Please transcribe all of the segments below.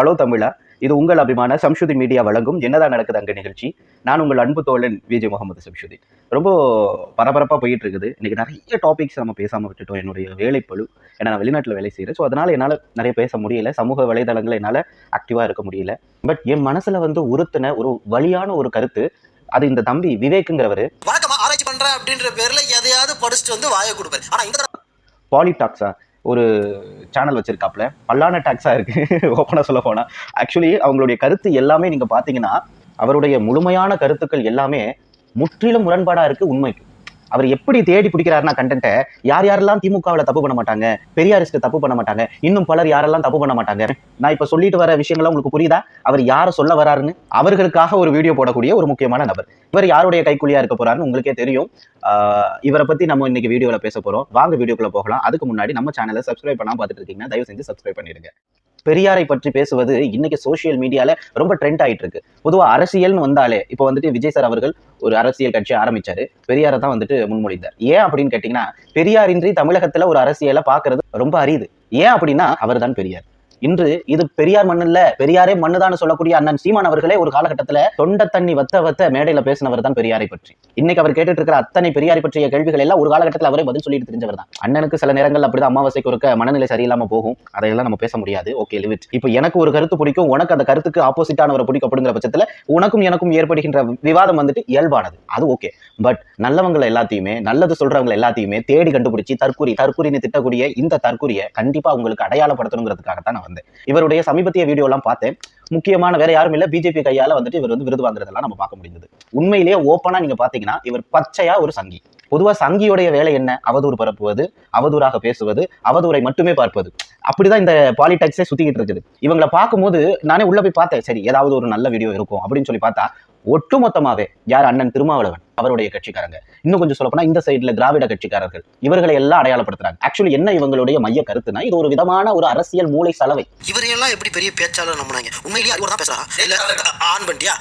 Hello தமிழா. இது உங்கள் அபிமான சம்ஷுதி மீடியா வழங்கும் என்னதான் நடக்குது அங்க நிகழ்ச்சி. நான் உங்கள் அன்பு தோழன் விஜய் முகமது சம்ஷுதி ரொம்ப பரபரப்பாக போயிட்டு இருக்குது இன்னைக்கு நிறைய டாபிக்ஸ் நம்ம பேசாமல் விட்டுட்டோம். என்னுடைய வேலைப்பழு ஏன்னா நான் வெளிநாட்டில் வேலை செய்கிறேன் ஸோ அதனால் என்னால் நிறைய பேச முடியல. சமூக வலைதளங்கள் என்னால் ஆக்டிவாக இருக்க முடியல. பட் என் மனசில் வந்து உறுத்தின ஒரு வழியான ஒரு கருத்து அது இந்த தம்பி விவேக்குங்கிறவர். வழக்கமா ஆராய்ச்சி பண்றேன் அப்படின்ற பேர்ல எதையாவது படிச்சுட்டு வந்து வாயை கொடுப்பாரு ஆனா இந்த பாலிடாக்ஸா ஒரு சேனல் வச்சிருக்காப்ல பல்லான டாக்ஸாக இருக்குது ஓப்பனாக சொல்ல போனால் ஆக்சுவலி அவங்களுடைய கருத்து எல்லாமே நீங்கள் பார்த்தீங்கன்னா அவருடைய முழுமையான கருத்துக்கள் எல்லாமே முற்றிலும் முரண்பாடாக இருக்குது உண்மைக்கு. அவர் எப்படி தேடி பிடிக்கிறாருன்னா கண்டென்ட்டை யார் யாரெல்லாம் திமுகவில் தப்பு பண்ண மாட்டாங்க பெரியாரிஸ்ட் தப்பு பண்ண மாட்டாங்க இன்னும் பலர் யாரெல்லாம் தப்பு பண்ண மாட்டாங்க. நான் இப்போ சொல்லிட்டு வர விஷயங்கள்லாம் உங்களுக்கு புரியுதா? அவர் யாரை சொல்ல வராருன்னு? அவர்களுக்காக ஒரு வீடியோ போடக்கூடிய ஒரு முக்கியமான நபர். இவர் யாருடைய கைக்குள்ளியா இருக்க போறாருன்னு உங்களுக்கே தெரியும். இவரை பத்தி நம்ம இன்னைக்கு வீடியோவில் பேச போறோம். வாங்க வீடியோக்குள்ள போகலாம். அதுக்கு முன்னாடி நம்ம சேனலை சப்ஸ்கிரைப் பண்ணாமல் பார்த்துட்டு இருக்கீங்கன்னா தயவு செஞ்சு சப்ஸ்கிரைப் பண்ணிடுங்க. பெரியாரை பற்றி பேசுவது இன்னைக்கு சோசியல் மீடியால ரொம்ப ட்ரெண்ட் ஆயிட்டு இருக்கு பொதுவா அரசியல்னு வந்தாலே இப்போ வந்துட்டு விஜய் சார் அவர்கள் ஒரு அரசியல் கட்சி ஆரம்பிச்சாரு. பெரியாரை தான் வந்துட்டு முன்மொழிந்தார். ஏன் அப்படின்னு கேட்டீங்கன்னா பெரியாரின்றி தமிழகத்துல ஒரு அரசியலை பார்க்கிறது ரொம்ப அரியுது ஏன் அப்படின்னா அவர் தான் பெரியார். இன்று இது பெரியார் மண் இல்ல பெரியாரே மண்ணுதான் சொல்லக்கூடிய அண்ணன் சீமான் அவர்களே ஒரு காலகட்டத்துல தொண்ட தண்ணி வத்த வத்த மேடையில பேசினவர் தான் பெரியாரை பற்றி. இன்னைக்கு அவர் கேட்டுட்டு இருக்கிற அத்தனை பெரியாரை பற்றிய கேள்விகள் எல்லாம் ஒரு காலகட்டத்தில் அவரே பதில் சொல்லிட்டு தெரிஞ்சவர் தான் அண்ணனுக்கு சில நேரங்கள் அப்படிதான் அமாவாசைக்கு இருக்க மனநிலை சரியில்லாம போகும். அதையெல்லாம் நம்ம பேச முடியாது. ஓகே லிமிட் இப்போ எனக்கு ஒரு கருத்து பிடிக்கும். உனக்கு அந்த கருத்துக்கு ஆப்போசிட்டானவரை பிடிக்கும் அப்படிங்கிற பட்சத்துல உனக்கும் எனக்கும் ஏற்படுகின்ற விவாதம் வந்துட்டு இயல்பானது. அது ஓகே பட் நல்லவங்களை எல்லாத்தையுமே நல்லது சொல்றவங்க எல்லாத்தையுமே தேடி கண்டுபிடிச்சி தற்கூரி தற்கூரின்னு திட்டக்கூடிய இந்த தற்கூரியை கண்டிப்பா உங்களுக்கு அடையாளப்படுத்தணுங்கிறதுக்காக தான் நான் வந்தேன் இவருடைய சமீபத்திய வீடியோ எல்லாம் பார்த்தேன் முக்கியமான வேற யாரும் இல்லை பிஜேபி கையால வந்துட்டு இவர் வந்து விருது வாங்குறதெல்லாம் நம்ம பார்க்க முடிஞ்சது உண்மையிலேயே ஓப்பனா நீங்க பாத்தீங்கன்னா இவர் பச்சையா ஒரு சங்கி. பொதுவா சங்கியுடைய வேலை என்ன? அவதூறு பரப்புவது அவதூறாக பேசுவது அவதூரை மட்டுமே பார்ப்பது. அப்படிதான் இந்த பாலிடெக்ஸே சுத்திக்கிட்டு இருக்குது. இவங்களை பார்க்கும்போது நானே உள்ள போய் பார்த்தேன் சரி ஏதாவது ஒரு நல்ல வீடியோ இருக்கும் அப்படின்னு சொல்லி பார்த்தா ஒட்டுமொத்தமாவே யார் அண்ணன் திருமாவளவன் அவருடைய கட்சிக்காரங்க. இன்னும் கொஞ்சம் சொல்ல போனா இந்த சைடுல திராவிட கட்சிக்காரர்கள் இவர்களை எல்லாம் அடையாளப்படுத்துறாங்க. ஆக்சுவலி என்ன இவங்களுடைய மைய கருத்துனா இது ஒரு விதமான ஒரு அரசியல் மூளை சலவை. இவரையெல்லாம் எப்படி பெரிய பேச்சாளர் நம்பினாங்க? உண்மையிலேயே அறிவோட தான் பேசுறா? இல்ல ஆன் பண்ணிட்டியா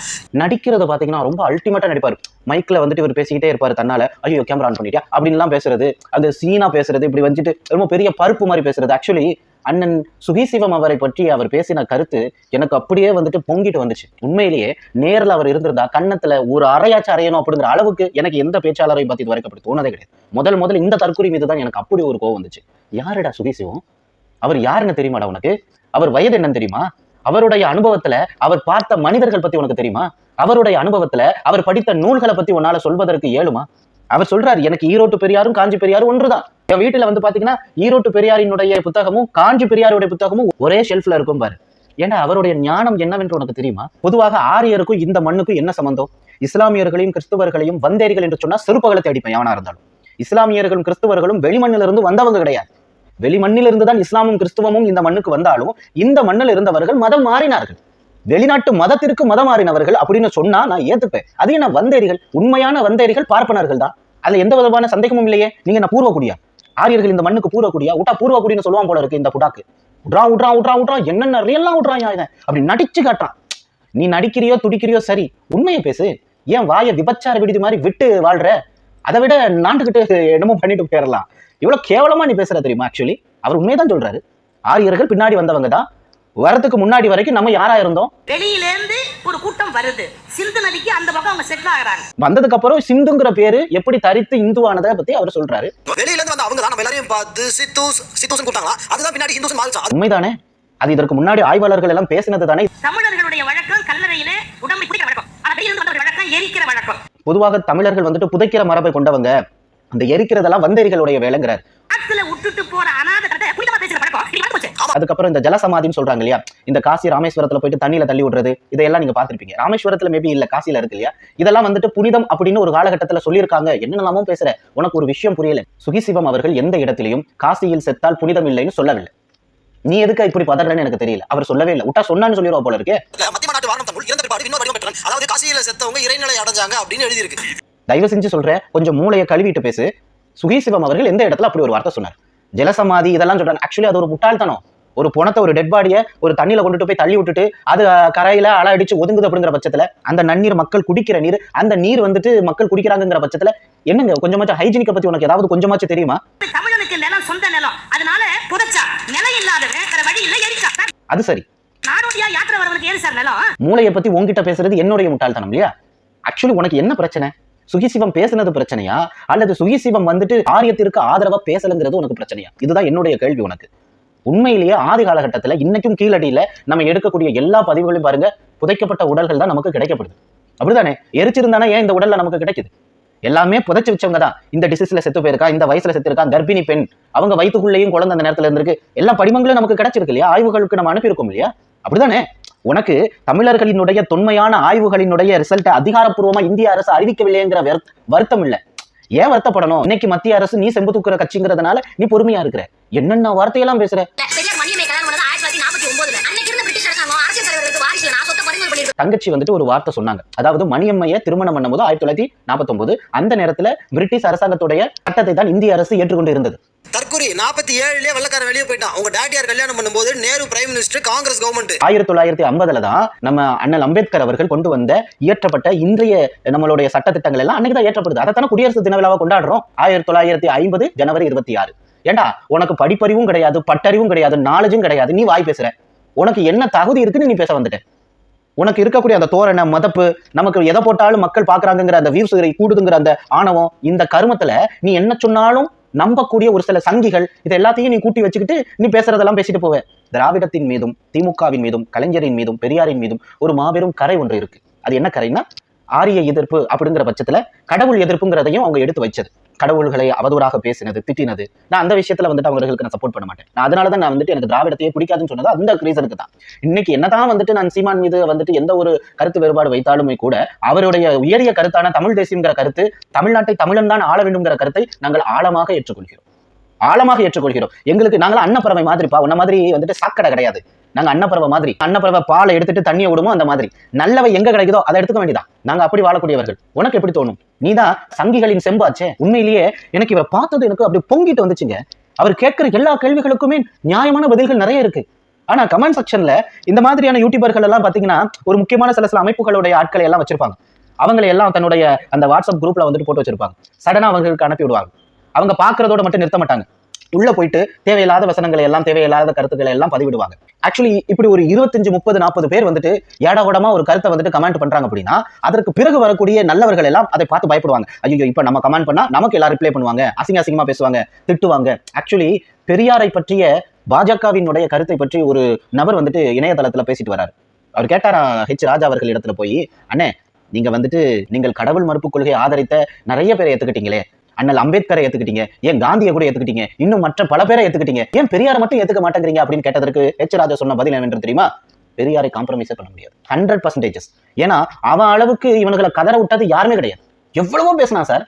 நடிக்கிறத பாத்தீங்கன்னா ரொம்ப அல்டிமேட்டா நடிப்பாரு. மைக்ல வந்துட்டு இவர் பேசிக்கிட்டே இருப்பாரு தன்னால. ஐயோ கேமரா ஆன் பண்ணிட்டியா? அப்படின்லாம் பேசுறது அந்த சீனா பேசுறது இப்படி வந்துட்டு ரொம்ப பெரிய பருப்பு மாதிரி பேசுறது. ஆக்சுவலி அண்ணன் சுகிசிவம் அவரை பற்றி அவர் பேசின கருத்து எனக்கு அப்படியே வந்துட்டு பொங்கிட்டு வந்துச்சு. உண்மையிலேயே நேரில் அவர் இருந்திருந்தா கன்னத்துல ஒரு அரையாச்சு அறையணும் அப்படிங்கிற அளவுக்கு எனக்கு எந்த பேச்சாளரையும் பத்தி இது வரைக்கும் அப்படி தோணதே கிடையாது. முதல் முதல் இந்த தற்கொலை மீது தான் எனக்கு அப்படி ஒரு கோவம் வந்துச்சு. யாருடா சுகிசிவம்? அவர் யாருன்னு தெரியுமாடா உனக்கு? அவர் வயது என்னன்னு தெரியுமா? அவருடைய அனுபவத்துல அவர் பார்த்த மனிதர்கள் பத்தி உனக்கு தெரியுமா? அவருடைய அனுபவத்துல அவர் படித்த நூல்களை பத்தி உன்னால சொல்வதற்கு ஏழுமா அவர் சொல்றாரு எனக்கு ஈரோட்டு பெரியாரும் காஞ்சி பெரியாரும் ஒன்றுதான். என் வீட்டுல வந்து பாத்தீங்கன்னா ஈரோட்டு பெரியாரினுடைய புத்தகமும் காஞ்சி பெரியாருடைய புத்தகமும் ஒரே ஷெல்ஃப்ல இருக்கும் பாரு. ஏன்னா அவருடைய ஞானம் என்னவென்று உனக்கு தெரியுமா? பொதுவாக ஆரியருக்கும் இந்த மண்ணுக்கும் என்ன சம்பந்தம்? இஸ்லாமியர்களையும் கிறிஸ்துவர்களையும் வந்தேரிகள் என்று சொன்னா செருப்பகளை தேடிப்பேன் எவனா இருந்தாலும். இஸ்லாமியர்களும் கிறிஸ்துவர்களும் வெளிமண்ணிலிருந்து வந்தவங்க கிடையாது. வெளிமண்ணிலிருந்து தான் இஸ்லாமும் கிறிஸ்துவமும் இந்த மண்ணுக்கு வந்தாலும் இந்த மண்ணில் இருந்தவர்கள் மதம் மாறினார்கள். வெளிநாட்டு மதத்திற்கு மதம் மாறினவர்கள் அப்படின்னு சொன்னா நான் ஏத்துப்பேன். அது என்ன வந்தேரிகள்? உண்மையான வந்தேரிகள் பார்ப்பனர்கள் தான். அதுல எந்த விதமான சந்தேகமும் இல்லையே. நீங்க என்ன பூர்வக்குடியா ஆரியர்கள் இந்த மண்ணுக்கு பூர்வக்குடியா விட்டா பூர்வக்குடின்னு சொல்லுவான் போல இருக்கு இந்த புடாக்கு. உட்ரா விட்றான் உட்ரா உட்ரா என்னென்ன ரியல்லாம் விட்றான் அப்படி நடிச்சு காட்டுறான். நீ நடிக்கிறியோ துடிக்கிறியோ சரி. உண்மையை பேசு. ஏன் வாயை விபச்சார விடுதி மாதிரி விட்டு வாழ்ற? அதை விட நாட்டுக்கிட்டு என்னமோ பண்ணிட்டு போயிடலாம். இவ்வளவு கேவலமா நீ பேசுற தெரியுமா ஆக்சுவலி அவர் உண்மையதான் சொல்றாரு. ஆரியர்கள் பின்னாடி வந்தவங்க தான். வரதுக்கு முன்னாடி வரைக்கும் நம்ம யாரா இருந்தோம்? வெளியிலேருந்து ஒரு கூட்டம் வருது. சிந்து நதிக்கு அந்த பக்கம் அவங்க செட்டில் ஆகுறாங்க. வந்ததுக்கு அப்புறம் சிந்துங்கிற பேரு எப்படி தரித்து இந்துவானதை பத்தி அவர் சொல்றாரு. வெளியில இருந்து வந்து அவங்க தான் நம்ம எல்லாரையும் பார்த்து சித்தூஸ் சித்தூஸ் கூட்டாங்களா அதுதான் பின்னாடி ஹிந்துஸ் மாறிச்சா உண்மைதானே? அது இதற்கு முன்னாடி ஆய்வாளர்கள் எல்லாம் பேசினது தானே? தமிழர்களுடைய வழக்கம் கல்லறையிலே உடம்பை குடிக்கிற வழக்கம். ஆனா வழக்கம் எரிக்கிற வழக்கம். பொதுவாக தமிழர்கள் வந்துட்டு புதைக்கிற மரபை கொண்டவங்க. அந்த எரிக்கிறதெல்லாம் வந்தேரிகளுடைய வேலைங்கிறார். விட்டுட்டு போற அநாத கதை புனிதமா பேசுற அதுக்கப்புறம் இந்த ஜலசமாதின்னு சொல்றாங்க இல்லையா? இந்த காசி ராமேஸ்வரத்துல போயிட்டு தண்ணியில தள்ளி விடுறது இதையெல்லாம் நீங்க பார்த்திருப்பீங்க. ராமேஸ்வரத்துல மேபி இல்ல காசியில இருக்கு இல்லையா? இதெல்லாம் வந்துட்டு புனிதம் அப்படின்னு ஒரு காலகட்டத்துல சொல்லியிருக்காங்க. என்னென்னலாமோ பேசுற. உனக்கு ஒரு விஷயம் புரியல. சுகிசிவம் அவர்கள் எந்த இடத்திலையும் காசியில் செத்தால் புனிதம் இல்லைன்னு சொல்லவில்லை. நீ எதுக்கு இப்படி பதறன்னு எனக்கு தெரியல. அவர் சொல்லவே இல்லை. விட்டா சொன்னான்னு சொல்லிடுவா போல இருக்கே. மத்திய நாட்டு வாரணம் தமிழ் இறந்த பிற்பாடு இன்னொரு வடிவம் அதாவது காசியில செத்தவங்க இறைநிலை அடைஞ்சாங்க அப்படின்னு எழுதியிருக்கு. தயவு செஞ்சு சொல்றேன். கொஞ்சம் மூளையை கழுவிட்டு பேசு. சுகிசிவம் அவர்கள் எந்த இடத்துல அப்படி ஒரு வார்த்தை சொன்னார்? ஜலசமாதி இதெல்லாம் சொல்றாங்க. ஆக்சுவலி அது ஒரு முட்டாள்தனம். ஒரு புணத்தை ஒரு டெட் பாடியை ஒரு தண்ணியில கொண்டுட்டு போய் தள்ளி விட்டுட்டு அது கரையில அலை அடிச்சு ஒதுங்குது அப்படிங்கிற பட்சத்துல அந்த நன்னீர் மக்கள் குடிக்கிற நீர் அந்த நீர் வந்துட்டு மக்கள் குடிக்கிறாங்கங்கிற பட்சத்துல என்னங்க கொஞ்சமாச்சும் ஹைஜீனிக்க பத்தி உனக்கு ஏதாவது கொஞ்சமாச்சும் தெரியுமா? தமிழனுக்கு நிலம் சொந்த நிலம். அதனால புதைச்சா நிலம் இல்லாதவன் வேற வழி இல்ல எரிச்சா. அது சரி. நாடோடியா யாத்திரை வரவனுக்கு ஏது சார் நிலம்? மூளையை பத்தி உன்கிட்ட பேசுறது என்னுடைய முட்டாள்தனம் இல்லையா? ஆக்சுவலி உனக்கு என்ன பிரச்சனை? சுகிசிவம் பேசுனது பிரச்சனையா? அல்லது சுகிசிவம் வந்துட்டு ஆரியத்திற்கு ஆதரவா பேசலங்கிறது உனக்கு பிரச்சனையா? இதுதான் என்னுடைய கேள்வி உனக்கு. உண்மையிலேயே ஆதி காலகட்டத்துல இன்னைக்கும் கீழடியில் நம்ம எடுக்கக்கூடிய எல்லா பதிவுகளையும் பாருங்க புதைக்கப்பட்ட உடல்கள் தான் நமக்கு கிடைக்கப்படுது. அப்படிதானே எரிச்சிருந்தானே ஏன் இந்த உடல்ல நமக்கு கிடைக்குது? எல்லாமே புதைச்சு வச்சவங்க தான் இந்த டிசீஸ்ல செத்து போயிருக்கா இந்த வயசுல செத்து இருக்கா கர்ப்பிணி பெண். அவங்க வயிற்றுக்குள்ளேயும் குழந்தை அந்த நேரத்துல இருந்திருக்கு. எல்லா படிமங்களும் நமக்கு கிடைச்சிருக்கு இல்லையா? ஆய்வுகளுக்கு நம்ம அனுப்பியிருக்கோம் இல்லையா? அப்படிதானே உனக்கு தமிழர்களினுடைய தொன்மையான ஆய்வுகளினுடைய ரிசல்ட் அதிகாரப்பூர்வமா இந்திய அரசு அறிவிக்கவில்லைங்கிற வருத்- வருத்தம் இல்ல. ஏன் வருத்தப்படணும்? இன்னைக்கு மத்திய அரசு நீ செம்பு தூக்குற கட்சிங்கிறதுனால நீ பொறுமையா இருக்கிற. என்னென்ன வார்த்தையெல்லாம் பேசுற? தங்கச்சி வந்துட்டு ஒரு வார்த்தை சொன்னாங்க. அதாவது மணியம்மையை திருமணம் பண்ணும்போது ஆயிரத்தி தொள்ளாயிரத்தி நாற்பத்தொன்பது அந்த நேரத்துல பிரிட்டிஷ் அரசாங்கத்துடைய சட்டத்தை தான் இந்திய அரசு ஏற்றுக்கொண்டு இருந்தது தற்கொலை நாற்பத்தி ஏழுலயே வெள்ளக்காரன் வெளியே போயிட்டான். உங்க டாடியார் கல்யாணம் பண்ணும்போது Nehru prime minister Congress government ஆயிரத்தி தொள்ளாயிரத்தி ஐம்பதுல தான் நம்ம அண்ணல் அம்பேத்கர் அவர்கள் கொண்டு வந்த இயற்றப்பட்ட இன்றைய நம்மளுடைய சட்டத்திட்டங்கள் எல்லாம் அன்னைக்கு தான் ஏற்றப்படுது அதை தானே குடியரசு தின விழாவை கொண்டாடுறோம். ஆயிரத்தி தொள்ளாயிரத்தி ஐம்பது ஜனவரி இருபத்தி ஆறு. ஏண்டா உனக்கு படிப்பறிவும் கிடையாது பட்டறிவும் கிடையாது நாலேஜும் கிடையாது. நீ வாய் பேசுற. உனக்கு என்ன தகுதி இருக்குன்னு நீ பேச வந்துட்ட. உனக்கு இருக்கக்கூடிய அந்த தோரணை மதப்பு நமக்கு எதை போட்டாலும் மக்கள் பாக்குறாங்கங்கிற அந்த வியூஸ் கூடுதுங்கிற அந்த ஆணவம் இந்த கருமத்துல நீ என்ன சொன்னாலும் நம்பக்கூடிய ஒரு சில சங்கிகள் இது எல்லாத்தையும் நீ கூட்டி வச்சுக்கிட்டு நீ பேசுறதெல்லாம் பேசிட்டு போவ. திராவிடத்தின் மீதும் திமுகவின் மீதும் கலைஞரின் மீதும் பெரியாரின் மீதும் ஒரு மாபெரும் கரை ஒன்று இருக்கு. அது என்ன கரைன்னா ஆரிய எதிர்ப்பு அப்படிங்கிற பட்சத்துல கடவுள் எதிர்ப்புங்கிறதையும் அவங்க எடுத்து வச்சது. கடவுள்களை அவதூறாக பேசினது திட்டினது. நான் அந்த விஷயத்துல வந்துட்டு அவங்களுக்கு நான் சப்போர்ட் பண்ண மாட்டேன். நான் அதனால தான் நான் வந்துட்டு எனக்கு திராவிடத்தையே பிடிக்காதுன்னு சொன்னது அந்த ரீசனுக்கு தான். இன்னைக்கு என்னதான் வந்துட்டு நான் சீமான் மீது வந்துட்டு எந்த ஒரு கருத்து வேறுபாடு வைத்தாலுமே கூட அவருடைய உயரிய கருத்தான தமிழ் தேசியங்கிற கருத்து தமிழ்நாட்டை தமிழன் தான் ஆள வேண்டும்ங்கிற கருத்தை நாங்கள் ஆழமாக ஏற்றுக்கொள்கிறோம். ஆழமாக ஏற்றுக்கொள்கிறோம். எங்களுக்கு நாங்களும் அன்னப்பறவை மாதிரிப்பா உன்ன மாதிரி வந்துட்டு சாக்கடை கிடையாது. நாங்க அன்னப்பறவை மாதிரி. அன்னப்பறவை பாலை எடுத்துட்டு தண்ணியை விடுமோ அந்த மாதிரி. நல்லவை எங்க கிடைக்குதோ அதை எடுத்துக்க வேண்டியதான் நாங்க அப்படி வாழக்கூடியவர்கள். உனக்கு எப்படி தோணும்? நீதான் சங்கிகளின் செம்பாச்சே. உண்மையிலேயே எனக்கு இவரை பார்த்தது எனக்கு அப்படி பொங்கிட்டு வந்துச்சுங்க. அவர் கேட்கிற எல்லா கேள்விகளுக்குமே நியாயமான பதில்கள் நிறைய இருக்கு. ஆனா கமெண்ட் செக்ஷன்ல இந்த மாதிரியான யூடியூபர்கள் எல்லாம் பாத்தீங்கன்னா ஒரு முக்கியமான சில சில அமைப்புகளுடைய ஆட்களை எல்லாம் வச்சிருப்பாங்க. அவங்களை எல்லாம் தன்னுடைய அந்த வாட்ஸ்அப் குரூப்ல வந்துட்டு போட்டு வச்சிருப்பாங்க. சடனா அவங்களுக்கு அனுப்பி விடுவாங்க. அவங்க பாக்குறதோட மட்டும் நிறுத்த மாட்டாங்க. உள்ள போயிட்டு தேவையில்லாத வசனங்களை எல்லாம் தேவையில்லாத கருத்துக்களை எல்லாம் பதிவிடுவாங்க. ஆக்சுவலி இப்படி ஒரு இருபத்தஞ்சு முப்பது நாற்பது பேர் வந்துட்டு ஏடா கூடமா ஒரு கருத்தை வந்துட்டு கமெண்ட் பண்றாங்க அப்படின்னா அதற்கு பிறகு வரக்கூடிய நல்லவர்கள் எல்லாம் அதை பார்த்து பயப்படுவாங்க. ஐயோ இப்ப நம்ம கமெண்ட் பண்ணா நமக்கு எல்லாரும் ரிப்ளை பண்ணுவாங்க. அசிங்க அசிங்கமா பேசுவாங்க திட்டுவாங்க. ஆக்சுவலி பெரியாரை பற்றிய பாஜகவினுடைய கருத்தை பற்றி ஒரு நபர் வந்துட்டு இணையதளத்துல பேசிட்டு வராரு. அவர் கேட்டாரா ஹெச் ராஜா அவர்கள் இடத்துல போய் அண்ணே நீங்க வந்துட்டு நீங்கள் கடவுள் மறுப்பு கொள்கையை ஆதரித்த நிறைய பேரை ஏத்துக்கிட்டீங்களே அண்ணல் அம்பேத்கரை ஏத்துக்கிட்டீங்க ஏன் காந்தியை கூட ஏத்துக்கிட்டீங்க இன்னும் மற்ற பல பேரை ஏத்துக்கிட்டீங்க ஏன் பெரியாரை மட்டும் ஏத்துக்க மாட்டேங்கிறீங்க அப்படின்னு கேட்டதற்கு எச் ராஜா சொன்ன பதில் என்னவென்று தெரியுமா? பெரியாரை காம்ப்ரமைஸே பண்ண முடியாது. ஹண்ட்ரட் பர்சன்டேஜஸ் ஏன்னா அவன் அளவுக்கு இவனுங்களை கதற விட்டது யாருமே கிடையாது. எவ்வளவோ பேசினா சார்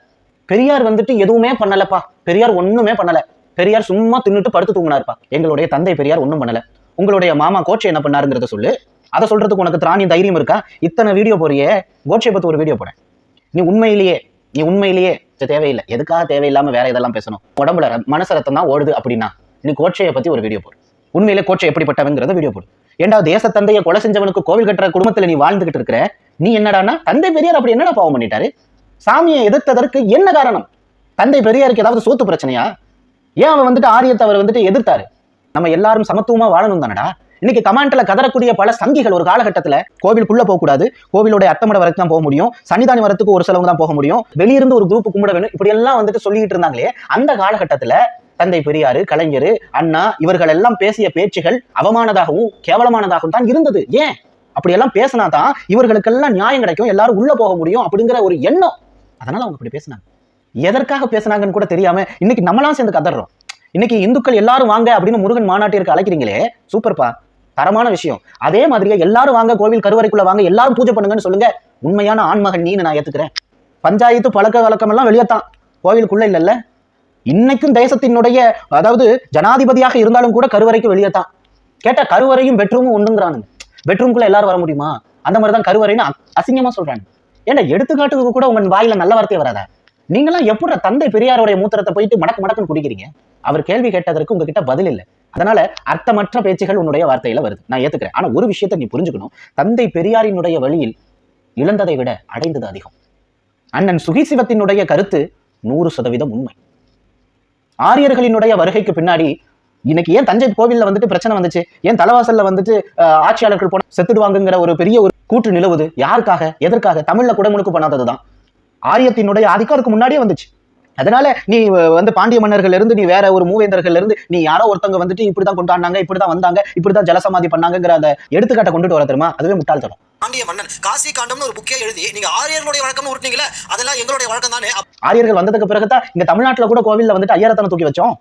பெரியார் வந்துட்டு எதுவுமே பண்ணலப்பா. பெரியார் ஒண்ணுமே பண்ணல. பெரியார் சும்மா தின்னுட்டு படுத்து தூங்கினாருப்பா. எங்களுடைய தந்தை பெரியார் ஒன்றும் பண்ணல. உங்களுடைய மாமா கோச்சை என்ன பண்ணாருங்கிறத சொல்லு. அதை சொல்றதுக்கு உனக்கு திராணி தைரியம் இருக்கா? இத்தனை வீடியோ போறியே. கோட்சை பத்தி ஒரு வீடியோ போட. நீ உண்மையிலேயே நீ உண்மையிலேயே தேவையில்லை. எதுக்காக தேவையில்லாம வேற இதெல்லாம் பேசணும்? உடம்புல மனசு ரத்தம் தான் ஓடுது அப்படின்னா நீ கோட்சையை பத்தி ஒரு வீடியோ போடு. உண்மையிலே கோட்சை எப்படிப்பட்டவங்கிறத வீடியோ போடு. ஏண்டா தேச தந்தையை கொலை செஞ்சவனுக்கு கோவில் கட்டுற குடும்பத்துல நீ வாழ்ந்துகிட்டு இருக்கிற? நீ என்னடானா தந்தை பெரியார் அப்படி என்னடா பாவம் பண்ணிட்டாரு? சாமியை எதிர்த்ததற்கு என்ன காரணம்? தந்தை பெரியாருக்கு ஏதாவது சோத்து பிரச்சனையா? ஏன் அவன் வந்துட்டு ஆரியத்தை அவர் வந்துட்டு எதிர்த்தாரு? நம்ம எல்லாரும் சமத்துவமா வாழணும் தானடா இன்னைக்கு கமாண்ட்ல கதறக்கூடிய பல சங்கிகள் ஒரு காலகட்டத்துல கோவிலுக்குள்ள போகக்கூடாது கோவிலோட அட்டமடை வரைக்கும் தான் போக முடியும். சன்னிதானி வரத்துக்கு ஒரு சிலவங்க தான் போக முடியும். வெளியிருந்து ஒரு குரூப் கும்பிட வேணும். இப்படி எல்லாம் வந்துட்டு சொல்லிட்டு இருந்தாங்களே அந்த காலகட்டத்துல தந்தை பெரியாரு கலைஞர் அண்ணா இவர்கள் எல்லாம் பேசிய பேச்சுகள் அவமானதாகவும் கேவலமானதாகவும் தான் இருந்தது. ஏன்? அப்படியெல்லாம் பேசினா தான் இவர்களுக்கெல்லாம் நியாயம் கிடைக்கும். எல்லாரும் உள்ள போக முடியும் அப்படிங்கிற ஒரு எண்ணம். அதனால அவங்க அப்படி பேசினாங்க. எதற்காக பேசுனாங்கன்னு கூட தெரியாம இன்னைக்கு நம்மளாம் சேர்ந்து கதறோம் இன்னைக்கு இந்துக்கள் எல்லாரும் வாங்க அப்படின்னு முருகன் மாநாட்டிற்கு அழைக்கிறீங்களே சூப்பர்ப்பா. தரமான விஷயம். அதே மாதிரியே எல்லாரும் வாங்க கோவில் கருவறைக்குள்ள வாங்க எல்லாரும் பூஜை பண்ணுங்கன்னு சொல்லுங்க. உண்மையான ஆண்மகன் நீன்னு நான் ஏத்துக்கிறேன். பஞ்சாயத்து பழக்க வழக்கம் எல்லாம் வெளியத்தான். கோவிலுக்குள்ள இல்லைல்ல. இன்னைக்கும் தேசத்தினுடைய அதாவது ஜனாதிபதியாக இருந்தாலும் கூட கருவறைக்கு வெளியே தான் கேட்டா கருவறையும் பெட்ரூமும் ஒண்ணுங்கிறானுங்க. பெட்ரூம்குள்ள எல்லாரும் வர முடியுமா? அந்த மாதிரி தான் கருவறைன்னு அசிங்கமா சொல்றாங்க. ஏன்னா எடுத்துக்காட்டுக்கு கூட உங்க வாயில நல்ல வார்த்தை வராதா? நீங்களாம் எப்படி தந்தை பெரியாருடைய மூத்திரத்தை போயிட்டு மடக்கு மடக்குன்னு குடிக்கிறீங்க? அவர் கேள்வி கேட்டதற்கு உங்ககிட்ட பதில் இல்லை. அதனால அர்த்தமற்ற பேச்சுகள் உன்னுடைய வார்த்தையில வருது. நான் ஏத்துக்கிறேன். ஆனா ஒரு விஷயத்தை நீ புரிஞ்சுக்கணும். தந்தை பெரியாரினுடைய வழியில் இழந்ததை விட அடைந்தது அதிகம். அண்ணன் சுகிசிவத்தினுடைய கருத்து நூறு சதவீதம் உண்மை. ஆரியர்களினுடைய வருகைக்கு பின்னாடி இன்னைக்கு ஏன் தஞ்சை கோவில்ல வந்துட்டு பிரச்சனை வந்துச்சு? ஏன் தலைவாசல்ல வந்துட்டு ஆட்சியாளர்கள் போன செத்துடுவாங்கங்கிற ஒரு பெரிய ஒரு கூற்று நிலவுது? யாருக்காக? எதற்காக? தமிழ்ல குடமுழுக்கு பண்ணாததுதான். ஆரியத்தினுடைய ஆதிக்கம் அதுக்கு முன்னாடியே வந்துச்சு. அதனால நீ வந்து பாண்டிய மன்னர்கள் இருந்து நீ வேற ஒரு மூவேந்தர்கள் இருந்து நீ யாரோ ஒருத்தவங்க வந்துட்டு இப்படிதான் கொண்டாடினாங்க இப்படிதான் வந்தாங்க இப்படிதான் ஜலசமாதி பண்ணாங்கங்கிற அந்த எடுத்துக்காட்டை கொண்டுட்டு வர தெரியுமா? அதுவே முட்டாள்தனம். பாண்டிய மன்னன் காசி காண்டம்னு ஒரு புக்கே எழுதி நீங்க ஆரியர்களுடைய வழக்கம்னு உருட்டீங்களே அதெல்லாம் எங்களுடைய வழக்கம் தானே. ஆரியர்கள் வந்ததுக்கு பிறகுதான் இங்க தமிழ்நாட்டுல கூட கோவில்ல வந்துட்டு ஐயாரத்தனை தூக்கி வச்சோம்.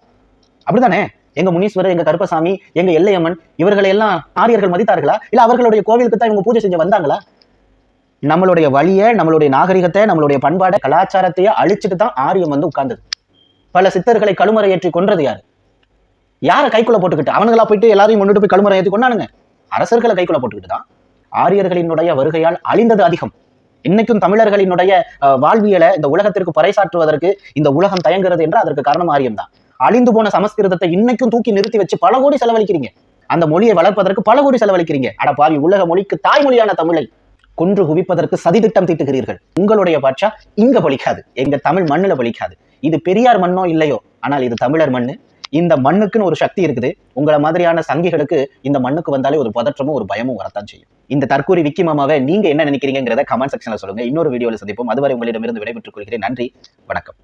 அப்படிதானே எங்க முனீஸ்வரர் எங்க கருப்பசாமி எங்க எல்லையம்மன் இவர்களை எல்லாம் ஆரியர்கள் மதித்தார்களா? இல்ல அவர்களுடைய கோவிலுக்கு தான் இவங்க பூஜை செஞ்சு வந்தாங்களா? நம்மளுடைய வழியை நம்மளுடைய நாகரிகத்தை நம்மளுடைய பண்பாடை கலாச்சாரத்தையே அழிச்சிட்டு தான் ஆரியம் வந்து உட்கார்ந்தது. பல சித்தர்களை கழுமறை ஏற்றி கொன்றது யாரு? யாரை கைக்குள்ள போட்டுக்கிட்டு? அவனுங்களா போயிட்டு எல்லாரையும் முன்னிட்டு போய் கழுமறை ஏற்றி கொண்டானுங்க. அரசர்களை கைக்குள்ள போட்டுக்கிட்டு தான் ஆரியர்களினுடைய வருகையால் அழிந்தது அதிகம். இன்னைக்கும் தமிழர்களினுடைய அஹ், வாழ்வியலை இந்த உலகத்திற்கு பறைசாற்றுவதற்கு இந்த உலகம் தயங்குறது என்றால் அதற்கு காரணம் ஆரியம் தான். அழிந்து போன சமஸ்கிருதத்தை இன்னைக்கும் தூக்கி நிறுத்தி வச்சு பல கோடி செலவழிக்கிறீங்க. அந்த மொழியை வளர்ப்பதற்கு பல கோடி செலவழிக்கிறீங்க. அட பாவி உலக மொழிக்கு தாய்மொழியான தமிழை கொன்று குவிப்பதற்கு சதித்திட்டம் தீட்டுகிறீர்கள். உங்களுடைய பாட்சா இங்க பலிக்காது எங்க தமிழ் மண்ணுல பலிக்காது இது பெரியார் மண்ணோ இல்லையோ? ஆனால் இது தமிழர் மண்ணு. இந்த மண்ணுக்குன்னு ஒரு சக்தி இருக்குது. உங்களை மாதிரியான சங்கிகளுக்கு இந்த மண்ணுக்கு வந்தாலே ஒரு பதற்றமும் ஒரு பயமும் வரத்தான் செய்யும். இந்த தற்கூரி விக்கி மாமாவை நீங்க என்ன நினைக்கிறீங்கிறத கமெண்ட் செக்ஷன்ல சொல்லுங்க. இன்னொரு வீடியோவில் சந்திப்போம். அதுவரை உங்களிடமிருந்து விடைபெற்றுக் கொள்கிறேன். நன்றி. வணக்கம்.